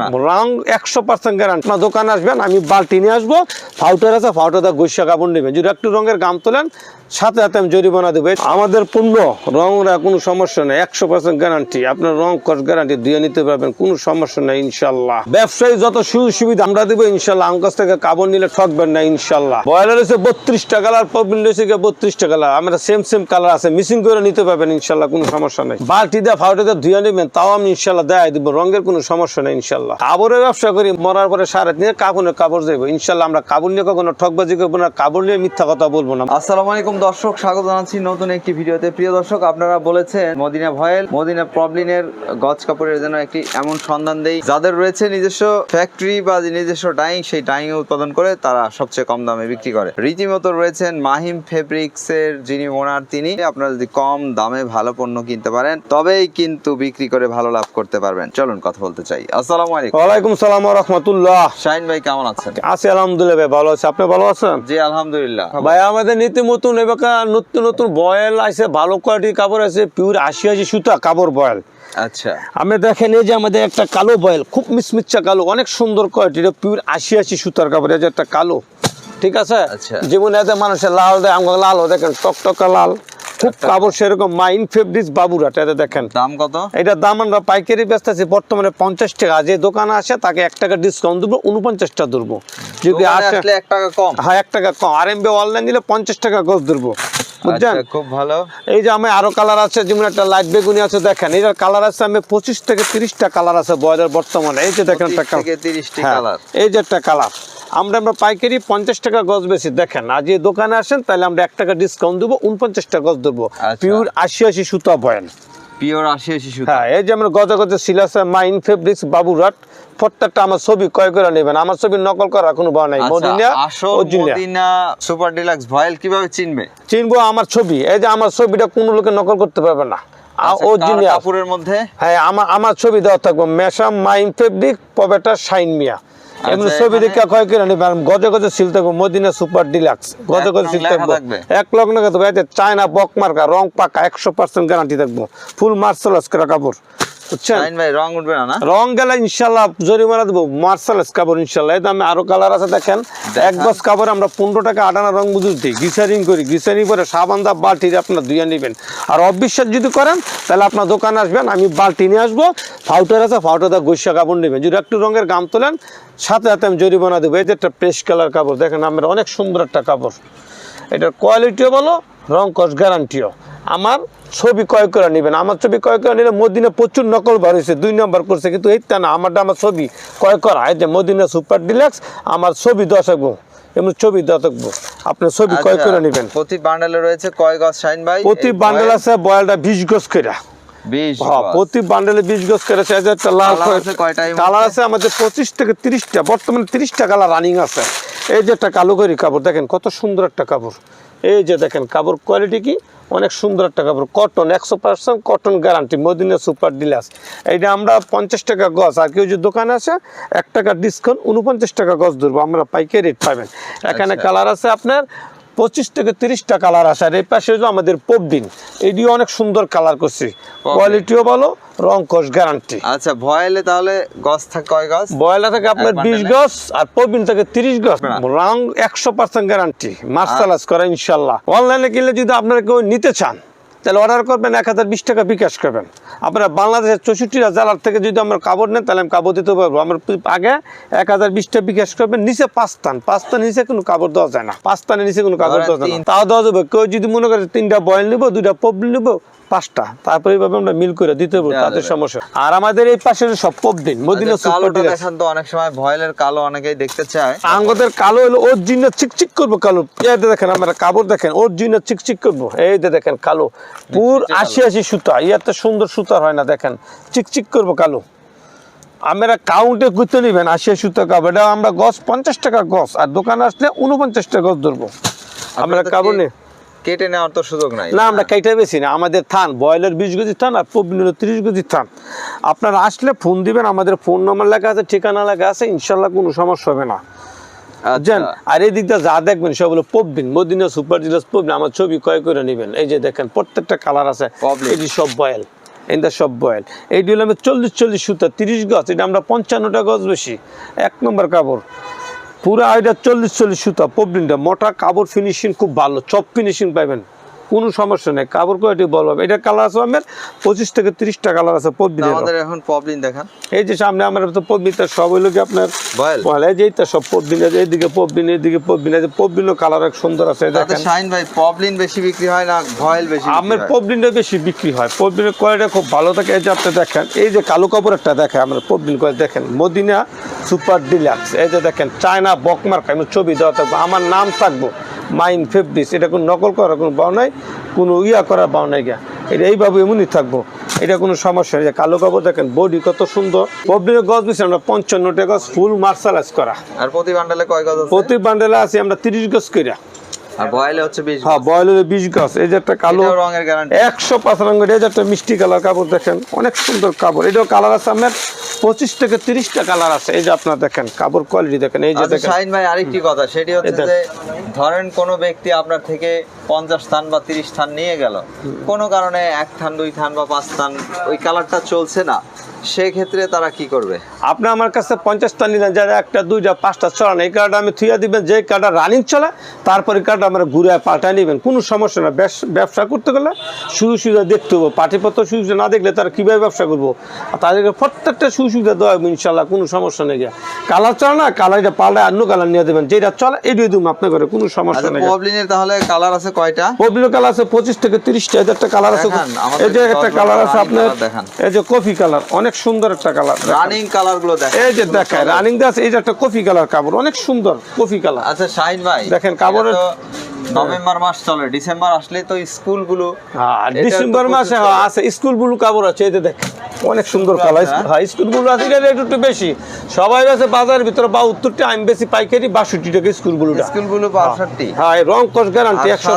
না। রং একশো percent guarantee আপনার দোকানে আসবেন আমি বালতি নিয়ে আসব ফাউটার আছে ফাউটার গৈসা কাপড় নেবেন। যদি একটু রঙের গাম তোলেন সাথে সাথে আমি জরিমানা দেবো। আমাদের পণ্য রং কোনো সমস্যা নেই একশো পার্সেন্ট গ্যারান্টি আপনার রং কস গ্যারান্টি দিয়ে নিতে পারবেন কোনো সমস্যা নেই ইনশাল্লাহ। ব্যবসায়ী যত সুযোগ সুবিধা আমরা দেবো ইনশাল্লাহ। আমার কাছ থেকে কাপড় নিলে ঠকবেন না ইনশাল্লাহ। বয়লার হচ্ছে বত্রিশটা কালার পবিন রয়েছে বত্রিশটা কালার আমরা সেম সেম কালার আছে মিসিং করে নিতে পারবেন ইনশাল্লাহ কোনো সমস্যা নেই। বালতি দিয়ে ফাউটে দিয়ে ধুয়ে নেবেন তাও আমি ইনশাল্লাহ দেয় দিব রঙের কোনো সমস্যা নেই ইনশাল্লাহ। কাপড়ের ব্যবসা করি মরার পরে সারা কাপড় যাইবো। ইনশাল্লাহ আমরা কাপড় নিয়ে কখনো ঠকবাজি করব না কাপড় নিয়ে মিথ্যা কথা বলব না। আসসালামু আলাইকুম দর্শক স্বাগত জানাচ্ছি নতুন একটি ভিডিওতে। প্রিয় দর্শক আপনারা বলেছেন মদিনা ভয়েল মদিনা প্রবলিনের গজ কাপড়ের জন্য একটি এমন সন্ধান দেই। যাদের রয়েছে নিজস্ব ফ্যাক্টরি বা নিজস্ব ডাইং সেই ডাইং উৎপাদন করে তারা সবচেয়ে কম দামে বিক্রি করে। রীতিমতো রয়েছেন মাহিম ফেব্রিক্স এর যিনি ওনার তিনি আপনারা যদি কম দামে ভালো পণ্য কিনতে পারেন তবেই কিন্তু বিক্রি করে ভালো লাভ করতে পারবেন। চলুন কথা বলতে চাই। আসসালামু আলাইকুম। ওয়ালাইকুম সালাম রহমতুল্লাহ। শাহিন ভাই কেমন আছেন? আছি আলহামদুলিল্লাহ ভাই ভালো আছে। আপনি ভালো আছেন? জি আলহামদুলিল্লাহ। ভাই আমাদের নীতি মতন এবার নতুন নতুন বয়েল আছে ভালো কোয়ালিটির কাপড় আছে পিওর আশি আশি সুতা কাপড় বয়েল। আচ্ছা। আমি দেখেন এই যে আমাদের একটা কালো বয়েল খুব মিসমিচ্ছা কালো অনেক সুন্দর কোয়ালিটির পিওর আশি আশি সুতার কাপড় এই যে একটা কালো। ঠিক আছে? আচ্ছা। যেমন এতে মানুষের লাল দেয় আমাকে লাল দেখেন টকটকা লাল। খুব কাপড় সেরকম। মাইন ফেব্রিক্স বাবুরাট এটা দেখেন। দাম কত? এটার দাম আমরা পাইকারি ব্যস্ত আছি বর্তমানে পঞ্চাশ টাকা। যে দোকানে আসে তাকে এক টাকা ডিসকাউন্ট দেবো উনপঞ্চাশ টাকা ধরবো। যদি আসলে এক টাকা কম। হ্যাঁ এক টাকা কম। আর এমবি অনলাইন দিলে পঞ্চাশ টাকা গজ ধরবো। বুঝছেন? আচ্ছা, খুব ভালো। এই যে আমি আরও কালার আছে যেমন একটা লাইট বেগুনি আছে দেখেন। এটার কালার আছে আমি পঁচিশ থেকে তিরিশটা কালার আছে বয়লার বর্তমানে। এই যে দেখেন একটা 25 থেকে কালার 30 টি হ্যাঁ, কালার এই যে একটা কালার আমরা আমরা পাইকারি পঞ্চাশ টাকা গজ বেশি দেখেন আজ এই দোকানে আসেন তাহলে আমরা এক টাকা ডিসকাউন্ট দেবো উনপঞ্চাশ টাকা গজ দেবো। আচ্ছা। পিওর আশি আশি সুতা বয়ান। পিওর আশি আশি সুতা। হ্যাঁ এই যে আমরা গজে গজে সিলাসে মাইন ফেব্রিক্স বাবুরাট প্রত্যেকটা আমার ছবি ক্রয় করে নেবেন। আমার ছবি নকল করার কোনো ভয় নাই। আচ্ছা, মদিনা সুপার ডিলাক্স ভয়েল কীভাবে চিনবে? চিনবো আমার ছবি। এই যে আমার ছবিটা কোনো লোকে নকল করতে পারবে না। আচ্ছা, কার কাপড়ের মধ্যে? হ্যাঁ আমার আমার ছবি দেওয়া থাকব। মেশাম মাইন ফেব্রিক পবেটা শাইন মিয়া। এমনি আচ্ছা, ছবি দেখে কয় আর গজে গজে সিল থাকব মদিনা সুপার ডিলাক্স। গজে গজে সিল থাকব? এক লগ্ন চায়না বক মার্কা রং পাকা একশো পার্সেন্ট গ্যারান্টি থাকব। ফুল মার্শাল করা কাপড়। বুঝছেন? ভাই রং উঠবে না না? রং গেলে ইনশাল্লাহ জরিমানা দেবো মার্শাল কাপড় ইনশাল্লাহ এই দামে আরও কালার আছে দেখেন। এক গজ কাপড় আমরা পনেরো টাকা আটানা রং বুঝুর দিই। গ্লিসারিং করি গ্লিসারিং করে সাবান দা বালতি দিয়ে আপনার ধুয়ে নেবেন। আর অবিশ্বাস যদি করেন তাহলে আপনার দোকানে আসবেন আমি বালতি নিয়ে আসব। ফাউটার আছে ফাউটার দা গৈসা কাপড় নেবেন। যদি একটু রঙের গাম তোলেন সাথে সাথে আমি জরিমানা দেবো। এই যে একটা প্রেস কালার কাপড় দেখেন আমার অনেক সুন্দর একটা কাপড়। এটার কোয়ালিটিও ভালো রং কস গ্যারান্টিও আমার ছবি ক্রয় করে নেবেন। আমার ছবি ক্রয় করে নিলে মদিনা প্রচুর নকল বার হয়েছে দুই নম্বর করছে কিন্তু এইটা না আমারটা আমার ছবি ক্রয় করা। এই যে মদিনা সুপার ডিলাক্স আমার ছবি দশ থাকব। এমনি ছবি দশ থাকব। আপনার ছবি ক্রয় আচ্ছা, করে নেবেন। প্রতি বান্ডেলে রয়েছে কয় গজ শাহিন ভাই? প্রতি এই বান্ডেল আছে বয়ালটা বিশ গজ করে। প্রতি বান্ডেলে বিশ গজ করে আছে যে কালার আছে? আছে আমাদের পঁচিশ থেকে তিরিশটা বর্তমানে তিরিশটা কালার রানিং আছে। এই যে একটা কালো করি কাপড় দেখেন কত সুন্দর একটা কাপড়। এই যে দেখেন কাপড় কোয়ালিটি কি? অনেক সুন্দর একটা কাপড়। কটন একশো percent cotton guarantee Madina super deluxe এইটা আমরা পঞ্চাশ টাকা গজ আর কেউ যদি দোকানে আসে এক টাকা ডিসকাউন্ট উনপঞ্চাশ টাকা গজ ধরবো আমরা পাইকারি রেট পাবেন। এখানে আচ্ছা। কালার আছে আপনার পঁচিশ থেকে তিরিশটা কালার আসে। আর এই পাশে হলো আমাদের পবদিন এটিও অনেক সুন্দর কালার করছি। কোয়ালিটিও ভালো রং কস গ্যারান্টি আচ্ছা ভয়েলে তাহলে গছ থাকে কয় থাকে বয়লা থাকে আপনার বিশ গছ আর প্রবীণ থাকে তিরিশ গছ। রং একশো পার্সেন্ট গ্যারান্টি মার্শালাস করে ইনশাল্লাহ। অনলাইনে কিনলে যদি আপনারা কেউ নিতে চান তাহলে অর্ডার করবেন এক হাজার বিশ টাকা বিকাশ করবেন। আপনারা বাংলাদেশের চৌষট্টিটা জেলার থেকে যদি আমরা কাপড় নেন তাহলে আমি কাপড় দিতে পারব। আমার আগে এক হাজার বিশ টাকা বিকাশ করবেন নিচে পাঁচ তান পাঁচ তান নিচে কোনো কাপড় দেওয়া যায় না। পাঁচ তানের নিচে কোনো কাপড় দেওয়া যায় না। তাও দেওয়া যাবে। কেউ যদি মনে করে তিনটা বয়েল নিবো দুইটা পবল নিবো পাঁচটা তারপরে এইভাবে আমরা মিল করে দিতে পারব তাদের সমস্যা আর আমাদের এই পাশে সব মদিনা আচ্ছা, সুপার কালোটা দেখান তো অনেক সময় ভয়েলের কালো অনেকেই দেখতে চায়। আঙ্গদের কালো হলো ওর জিনে চিকচিক করব কালো। এই দেখেন আমরা কাপড় দেখেন ওর জিনে চিকচিক করব। এই দেখেন কালো পুর আশি আশি সুতা ইয়াতে সুন্দর সুতার হয় না দেখেন। চিকচিক করব কালো। আমরা কাউন্টে করতে নিবেন আশি আশি সুতা কাপড়। এটা আমরা গছ পঞ্চাশ টাকা গছ আর দোকানে আসলে উনপঞ্চাশ টাকা গছ ধরবো। আমরা আপনারা তো কাপড় কে- নিয়ে কেটে নেওয়ার তো সুযোগ নাই। না আমরা কাইটা বেশি না। আমাদের থান বয়লার বিশ গজি থান আর প্রবীণ হলো তিরিশ গজি থান। আপনারা আসলে ফোন দিবেন আমাদের ফোন নাম্বার লেখা আছে ঠিকানা লেখা আছে ইনশাল্লাহ কোনো সমস্যা হবে না। বুঝছেন? আচ্ছা আর এই দিকটা যা দেখবেন সব হলো পবদিন মদিনা সুপার ডিলার্স পবদিন আমার ছবি ক্রয় করে নেবেন। এই যে দেখেন প্রত্যেকটা কালার আছে। এই সব বয়েল দ্য সব বয়েল। এইটি হলো আমি চল্লিশ চল্লিশ সুতা তিরিশ গজ এটা আমরা পঞ্চান্নটা গজ বেশি। এক নম্বর কাপড়। পুরো এটা চল্লিশ চল্লিশ সুতা পবলিনটা। মোটা কাপড় ফিনিশিং খুব ভালো চপ ফিনিশিং পাবেন কোনো সমস্যা নেই। কাপড় কোয়ালিটি ভালো হবে এটা কালার আছে আমার পঁচিশ থেকে তিরিশটা কালার আছে পবলিনের আমাদের এখন প্রবলেম দেখান। এই যে সামনে আমার তো পবলিনটা সব হইল কি আপনার? বলে যে এইটা সব পবলিন আছে এইদিকে পবলিন এইদিকে পবলিন আছে পবলিনও কালার এক সুন্দর আছে দেখেন। শাইন ভাই প্রবলেম বেশি বিক্রি হয় না ভয়েল বেশি আমের পবলিনটা বেশি বিক্রি হয়। পবলিনের কোয়ালিটি খুব ভালো থাকে। এই যে আপনি দেখেন এই যে কালো কাপড় একটা দেখে আমরা পবলিন করে দেখেন। মদিনা সুপার ডিলাক্স এই যে দেখেন চায়না বকমার্ক আমি ছবি দেওয়া থাকব আমার নাম থাকব। মাইন ফেব্রিক্স এটা কোনো নকল করার কোনো বাউ নাই কোনো ইয়া করার বাউ নাই গা। এটা এইভাবে এমনই থাকব। এটা কোনো সমস্যা নেই। কালো কাপড় দেখেন বডি কত সুন্দর। পবলিনের গজ বেশি আমরা পঞ্চান্ন টাকা ফুল মার্শাল মার্শালাইজ করা। আর প্রতি বান্ডালে কয় গজ প্রতি বান্ডেলে আছে আমরা তিরিশ গজ করিয়া আর বয়েলে হচ্ছে 20 হ্যাঁ গজ এই যে একটা কালো রঙের গ্যারান্টি একশো পাঁচ রঙের এই যে একটা মিষ্টি কালার কাপড় দেখেন অনেক সুন্দর কাপড়। এটাও কালার আছে আপনার পঁচিশ থেকে তিরিশটা কালার আছে। এই যে আপনার দেখেন কাপড় কোয়ালিটি দেখেন এই যে আচ্ছা দেখেন। শাইন ভাই আরেকটি কথা সেটি হচ্ছে যে ধরেন কোনো ব্যক্তি আপনার থেকে পঞ্চাশ থান বা তিরিশ থান নিয়ে গেল। কোনো কারণে এক থান দুই থান বা পাঁচ থান ওই কালারটা চলছে না। সেক্ষেত্রে তারা কি করবে? আপনি আমার কাছে পঞ্চাশটা নিলেন যারা একটা দুইটা পাঁচটা চলান এই কার্ডটা আমি থুইয়া দিবেন যে কার্ডটা রানিং চলে তারপরে কার্ডটা আমরা ঘুরে পাল্টায় নেবেন। কোনো সমস্যা না ব্যবস- করতে গেলে সুযোগ সুবিধা দেখতে হবে পাঠিপত্র সুবিধা না দেখলে তারা কীভাবে ব্যবসা করব? তাদেরকে প্রত্যেকটা সুযোগ সুবিধা দেওয়া হবে ইনশাল্লাহ কোনো সমস্যা নেই গিয়া। কালার চলে না কালারটা পাল্টায় অন্য কালার নিয়ে দেবেন। যেটা চলে এটাই দেবো আপনার ঘরে কোনো সমস্যা আচ্ছা নেই পবলিনের তাহলে কালার আছে কয়টা? পবিত্র কালার আছে পঁচিশ থেকে তিরিশটা যে একটা কালার আছে এই যে একটা কালার আছে আপনার এই যে কফি কালার অনেক সুন্দর একটা কালার রানিং কালারগুলো দেখেন এই যে দেখায় রানিং দাস এই যে একটা কফি কালার কাপড় অনেক সুন্দর কফি কালার। আচ্ছা শাইন ভাই দেখেন, কাপড়ের- নভেম্বর মাস চলে ডিসেম্বর আসলে তো স্কুলগুলো হ্যাঁ ডিসেম্বর মাসে। হ্যাঁ, আছে স্কুল ব্লু কাপড় আছে এই যে দেখেন অনেক সুন্দর স্কুল কালার। আছে, হ্যাঁ? হ্যাঁ স্কুল ব্লু আছে এটা রেট একটু বেশি। সবাই আছে বাজারের ভিতরে বা উত্তরটা আমি বেশি পাইকারি বাষট্টি টাকা স্কুল ব্লুটা স্কুলগুলো বাষট্টি। হ্যাঁ রং কস গ্যারান্টি একশো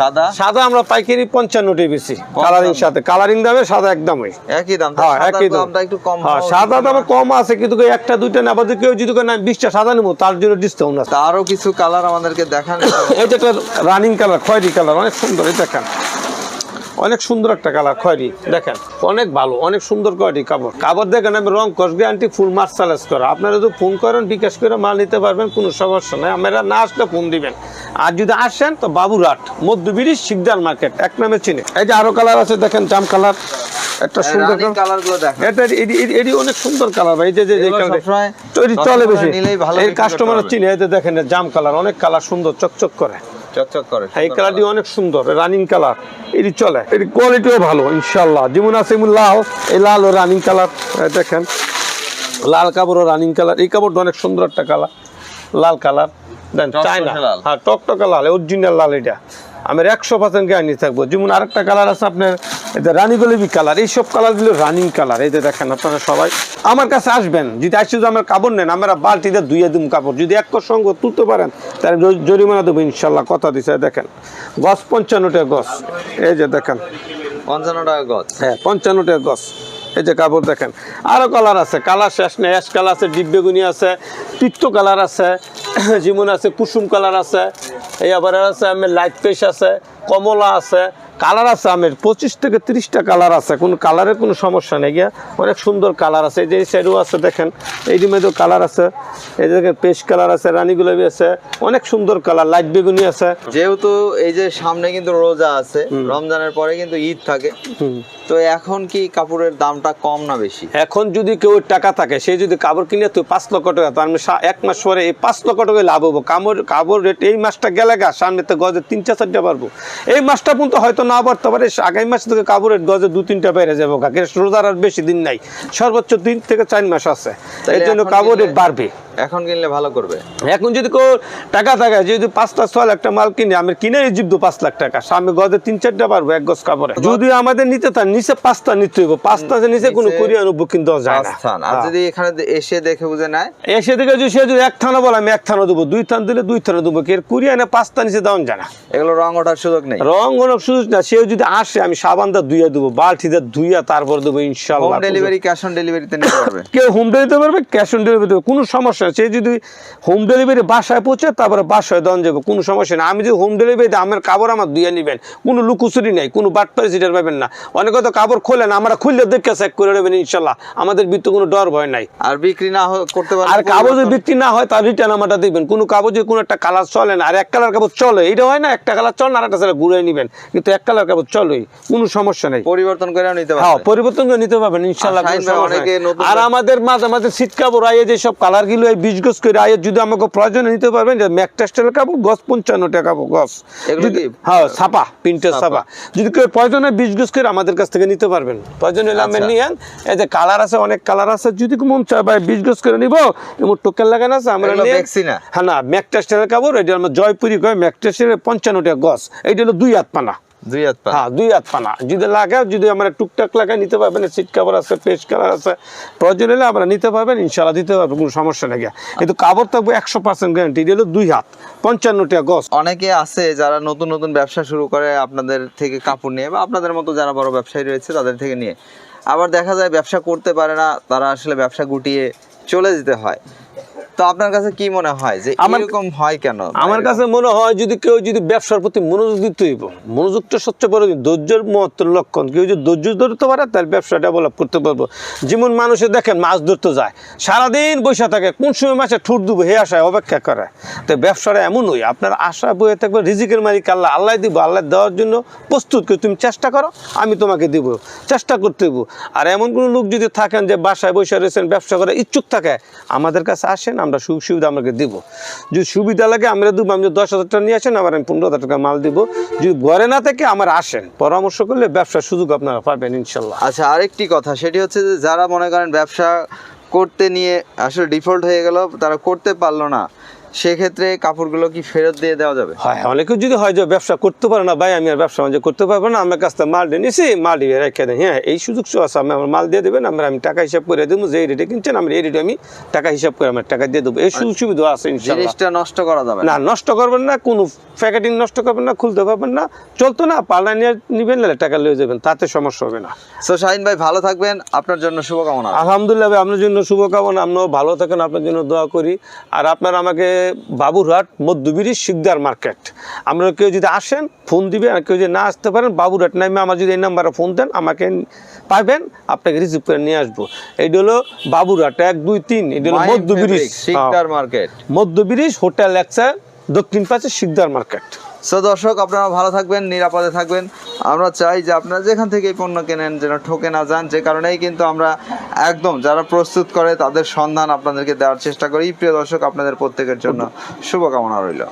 সাদা? সাদা? আমরা পাইকারি পঞ্চান্নটাই বেশি কালারিং সাথে। কালারিং দামে সাদা একদমই। একই দাম হ্যাঁ একই দাম। একটু কম হ্যাঁ সাদা দামে কম আছে কিন্তু একটা দুইটা নেবার কেউ যদি না বিশটা সাদা নেব তার জন্য ডিসকাউন্ট আছে। আরও কিছু কালার আমাদেরকে দেখান। এটা একটা রানিং কালার খয়েরি কালার অনেক সুন্দর এটা দেখেন। অনেক সুন্দর একটা কালার খয়েরি দেখেন অনেক ভালো অনেক সুন্দর কোয়ালিটি কাপড়। কাপড় দেখেন আমি রং কস গ্যারান্টি ফুল মার্শালাইজ করা। আপনারা যদি ফোন করেন বিকাশ করে মাল নিতে পারবেন কোনো সমস্যা নেই। আপনারা না আসলে ফোন দিবেন। আর যদি আসেন তো বাবুরাট মধ্যবিরিশ শিকদার মার্কেট এক নামে চিনে। এই যে আরও কালার আছে দেখেন জাম কালার একটা সুন্দর কালার। গুলো দেখান। এটা এডি এডি- এডি অনেক সুন্দর কালার ভাই এই যে যে যে এগুলো colour- সবসময় তো এডি চলে বেশি। ভালো এই কাস্টমার পারবে। চিনে এই যে দেখেন জাম কালার অনেক কালার সুন্দর চকচক করে। চকচক করে এই কালারটি অনেক সুন্দর রানিং কালার এটি চলে এটি কোয়ালিটিও ভালো ইনশাল্লাহ যেমন আছে লাল এই লাল ও রানিং কালার দেখেন। লাল কাপড় ও রানিং কালার এই কাপড়টা অনেক সুন্দর একটা কালার লাল কালার দেন চায়না লাল। হ্যাঁ টকটকা লাল অরিজিনাল লাল এটা। আমি একশো পার্সেন্ট গ্যারান্টি থাকব। যেমন আরেকটা কালার আছে আপনার এই যে রানী গোলাপি কালার এইসব কালারগুলো রানিং কালার এই যে দেখেন আপনারা সবাই। আমার কাছে আসবেন যদি আসছে যদি আমার কাপড় নেন আমরা বালতিতে ধুয়ে দিম কাপড়। যদি এক সঙ্গ তুলতে পারেন তাহলে জরিমানা দেবো ইনশাল্লাহ কথা দিছে দেখেন। গছ পঞ্চান্ন টাকা গছ এই যে দেখেন। পঞ্চান্ন টাকা গজ হ্যাঁ পঞ্চান্ন টাকা গছ এই যে কাপড় দেখেন। আরও কালার আছে কালার শেষ নেই অ্যাশ কালার আছে ডিব্বেগুনি আছে তিক্ত কালার আছে যেমন আছে কুসুম কালার আছে এই আবার আছে আমি লাইট পেশ আছে কমলা আছে কালার আছে আমের পঁচিশ থেকে তিরিশটা কালার আছে কোনো কালারের কোনো সমস্যা নেই গিয়া অনেক সুন্দর কালার আছে। এই যে সাইডও আছে দেখেন এই মধ্যেও কালার আছে এই যে দেখেন পেস্ট কালার আছে রানী গোলাপি আছে অনেক সুন্দর কালার লাইট বেগুনি আছে। যেহেতু এই যে সামনে কিন্তু রোজা আছে রমজানের পরে কিন্তু ঈদ থাকে। তো এখন কি কাপড়ের দামটা কম না বেশি? এখন যদি কেউ টাকা থাকে সে যদি কাপড় কিনে তুই পাঁচ লক্ষ টাকা তার মানে এক মাস পরে এই পাঁচ লক্ষ টাকা লাভ হব। কামড় কাপড় রেট এই মাসটা গেলে গা সামনে তো গজে তিন চার চারটা পারব এই মাসটা পর্যন্ত হয়তো না বাড়তে পারে আগামী মাস থেকে কাপড়ের গজে দু তিনটা বেড়ে যাব কাকে? রোজার আর বেশি দিন নাই। সর্বোচ্চ দিন থেকে চার মাস আছে। এই জন্য কাপড়ের কাপড় বাড়বে। এখন কিনলে ভালো করবে। এখন যদি কেউ টাকা থাকে যদি পাঁচটা ছয় লাখ মাল কিনে আমি কিনে জিবদো পাঁচ লাখ টাকা। সামনে গজে তিন চারটা পারব এক গজ কাপড়ে। যদি আমাদের নিতে তার নিচে পাঁচটা নিতে হইব। পাঁচটা নিচে কোনো কুরিয়ান বুকিং দেওয়া যায় না। আর হ্যাঁ। যদি এখানে এসে দেখে বুঝে নেয়? এসে থেকে যদি সে যদি এক থানা বলে আমি এক থানা দেবো। দুই থানা দিলে দুই থানা দেবো। কি এর কুরিয়ানে পাঁচটা নিচে দেওয়া যায় না। এগুলো রং ওঠার সুযোগ নেই। রং কোনো সুযোগ না। সেও যদি আসে আমি সাবানটা ধুইয়া দেবো বালতিতে ধুইয়া তারপর দেবো হোম ইনশাল্লাহ ডেলিভারি ক্যাশ অন ডেলিভারিতে নিতে পারবে। কেউ হোম ডেলিভারি পারবে ক্যাশ অন ডেলিভারি দেবে কোনো সমস্যা নেই সে যদি হোম ডেলিভারি বাসায় পৌঁছে তারপরে বাসায় দেওয়া যাবে কোনো সমস্যা নেই। আমি যদি হোম ডেলিভারি দিই আমার কাপড় আমার দুইয়া নিবেন কোনো লুকুচুরি নেই কোনো বাটপারি সিটার পাবেন না। অনেকে তো কাপড় খোলেন আমরা খুললে দেখে চেক করে নেবেন ইনশাল্লাহ। আমাদের ভিতরে কোনো ডর ভয় নাই। আর বিক্রি না করতে পারলে আর কাগজ যদি বিক্রি না হয় তার রিটার্ন আমারটা দিবেন। কোনো কাগজে কোনো একটা কালার চলে না আর এক কালার কাপড় চলে এটা হয় না একটা কালার চলে না আর একটা চলে ঘুরে নিবেন। কিন্তু এক কালার কাপড় চলেই কোনো সমস্যা নেই। পরিবর্তন করে নিতে পারবেন হ্যাঁ পারবে পরিবর্তন করে নিতে পারবেন ইনশাল্লাহ সমস্যা আর আমাদের মাঝে মাঝে শীত কাপড় আইয়ে যে সব কালারগুলো এই বিশ গজ করে যদি আমাকে প্রয়োজনে নিতে পারবেন যে ম্যাক টেক্সটাইল কাপড় গজ পঞ্চান্ন টাকা কাপড় গজ যদি- হ্যাঁ ছাপা প্রিন্টের ছাপা। যদি কেউ প্রয়োজনে বিশ গজ করে আমাদের কাছ থেকে নিতে পারবেন। প্রয়োজন হলে আমি আচ্ছা। নিয়ে এই যে কালার আছে অনেক কালার আছে। যদি মন চায় ভাই বিশ গজ করে নিবো এমন টোকেন লাগানো আছে আমরা হ্যাঁ না ম্যাক টেক্সটাইল কাপড় এটা আমরা জয়পুরি কয় ম্যাক পঞ্চান্ন টাকা গজ এইটা হলো দুই হাত পানা। দুই হাত হ্যাঁ দুই হাত পানা যদি লাগে যদি আমরা টুকটাক নিতে পারবেন। সিট কাভার আছে পেস্ট কালার আছে। প্রয়োজন হলে আমরা নিতে পারবেন ইনশাল্লাহ দিতে পারব কোনো সমস্যা নেই কিন্তু থাকবে একশো পার্সেন্ট গ্যারান্টি এটা হলো দুই হাত। পঞ্চান্নটা গজ। অনেকে আছে যারা নতুন নতুন ব্যবসা শুরু করে আপনাদের থেকে কাপড় নিয়ে বা আপনাদের মতো যারা বড় ব্যবসায়ী রয়েছে তাদের থেকে নিয়ে। আবার দেখা যায় ব্যবসা করতে পারে না তারা আসলে ব্যবসা গুটিয়ে চলে যেতে হয়। তো আপনার কাছে কি মনে হয় যে আমার- এরকম হয় কেন? আমার কাছে মনে হয় যদি কেউ যদি ব্যবসার প্রতি মনোযোগ দিতে হইব মনোযোগটা সবচেয়ে বড় ধৈর্যের মহত্বের লক্ষণ। কেউ যদি ধৈর্য ধরতে পারে তাহলে ব্যবসা ডেভেলপ করতে পারব। যেমন মানুষে দেখেন মাছ ধরতে যায় সারাদিন বসে থাকে কোন সময় মাছে ঠুট দেবো হে আশায় অপেক্ষা করে। তো ব্যবসাটা এমনই আপনার আশা বয়ে থাকবে রিজিকের মালিক আল্লাহ আল্লাহ দিব আল্লাহ দেওয়ার জন্য প্রস্তুত করে তুমি চেষ্টা করো আমি তোমাকে দিব চেষ্টা করতে দেবো আর এমন কোনো লোক যদি থাকেন যে বাসায় বসে রয়েছেন ব্যবসা করে ইচ্ছুক থাকে আমাদের কাছে আসেন আমরা সুবিধা আমাকে দিব। যদি সুবিধা লাগে, আমরা দেবো আমি দশ হাজার টাকা নিয়ে আসেন, আবার আমি পনেরো হাজার টাকা মাল দিব। যদি ঘরে না থেকে, আমার আসেন। পরামর্শ করলে ব্যবসার সুযোগ আপনারা পাবেন, ইনশাল্লাহ। আচ্ছা আরেকটি কথা, সেটি হচ্ছে যে যারা মনে করেন ব্যবসা করতে নিয়ে আসলে ডিফল্ট হয়ে গেল, তারা করতে পারল না। সেক্ষেত্রে কাপড়গুলো কি ফেরত দিয়ে দেওয়া যাবে? হয় অনেকে যদি হয় যে ব্যবসা করতে পারে না ভাই আমি আর ব্যবসা বাণিজ্য করতে পারব না আমার কাছ থেকে মাল দিয়ে নিছি মাল দিয়ে রেখে দেন। হ্যাঁ এই সুযোগ আছে আমি আমার মাল দিয়ে দেবেন আমরা আমি টাকা হিসাব করে দেবো যে এই রেটে কিনছেন আমি এই রেটে আমি টাকা হিসাব করে আমার টাকা দিয়ে দেবো। এই সুযোগ সুবিধা আছে জিনিসটা নষ্ট করা যাবে না। নষ্ট করবেন না কোনো প্যাকেটিং নষ্ট করবেন না খুলতে পারবেন না চলতো না পাল্লা নিয়ে নিবেন নাহলে টাকা লিয়ে যাবেন তাতে সমস্যা হবে না। সো শাহিন ভাই ভালো থাকবেন আপনার জন্য শুভকামনা। আলহামদুলিল্লাহ ভাই, আপনার জন্য শুভকামনা আপনিও ভালো থাকেন আপনার জন্য দোয়া করি। আর আপনার আমাকে বাবুরহাট মধ্যবিরি শিকদার মার্কেট। আপনারা কেউ যদি আসেন ফোন দিবে আর কেউ যদি না আসতে পারেন বাবুরহাট নামে আমার যদি এই নাম্বারে ফোন দেন আমাকে পাবেন আপনাকে রিসিভ করে নিয়ে আসব। এইটা হলো বাবুরহাট এক দুই তিন এটা হলো মধ্যবিরিশ শিকদার মার্কেট। মধ্যবিরিশ হোটেল একসা দক্ষিণ পাশে শিকদার মার্কেট। সো দর্শক, আপনারা ভালো থাকবেন, নিরাপদে থাকবেন। আমরা চাই যে আপনারা যেখান থেকে পণ্য কেনেন, যেন ঠকে না যান, যে কারণেই কিন্তু আমরা একদম যারা প্রস্তুত করে তাদের সন্ধান আপনাদেরকে দেওয়ার চেষ্টা করি। প্রিয় দর্শক, আপনাদের প্রত্যেকের জন্য শুভকামনা রইল।